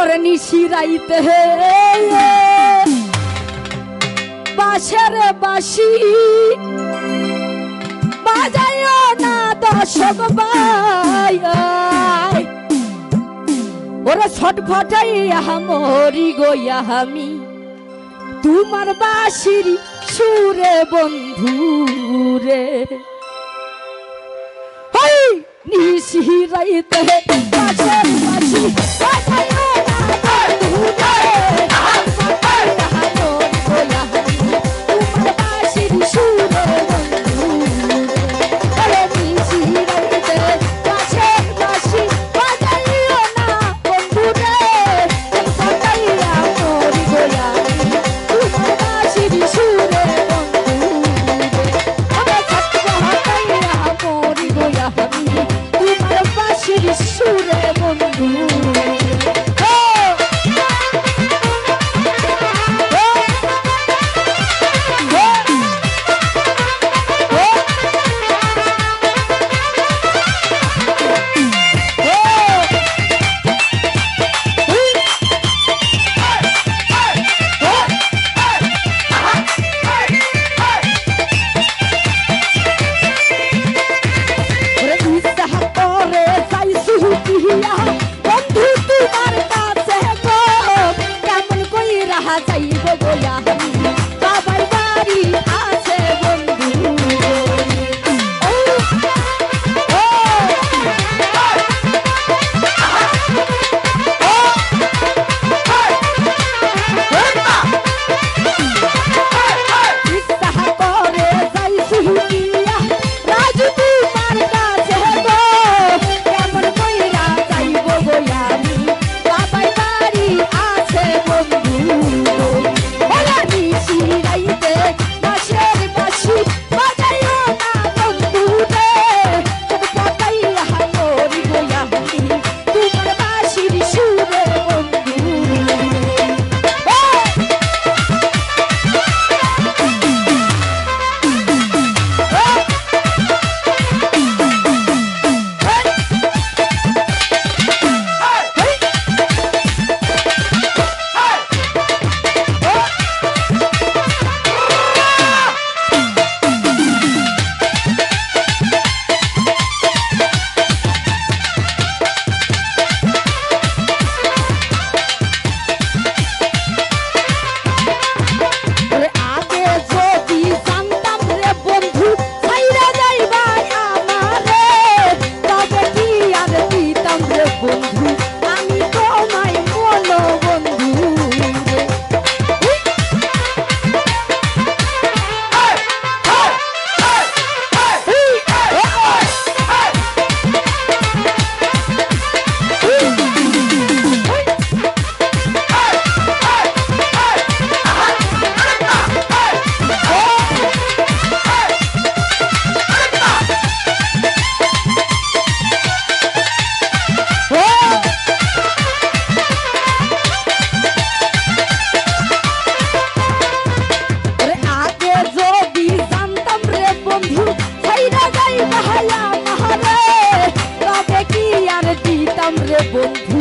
ওরে নিশি রাইতে হে। বাসের বাসি বাজাইও না দর্শক বাই ওরে ছটফটাই মরি গইয়া আমি। তোমার বাসির সুরে বন্ধু রে। নিশি রাইতে বাসের বাসি বাজাইও Hey! ছাইরা যাই বাহালা নাহারে তবে কি আর দিতাম রে বন্ধু?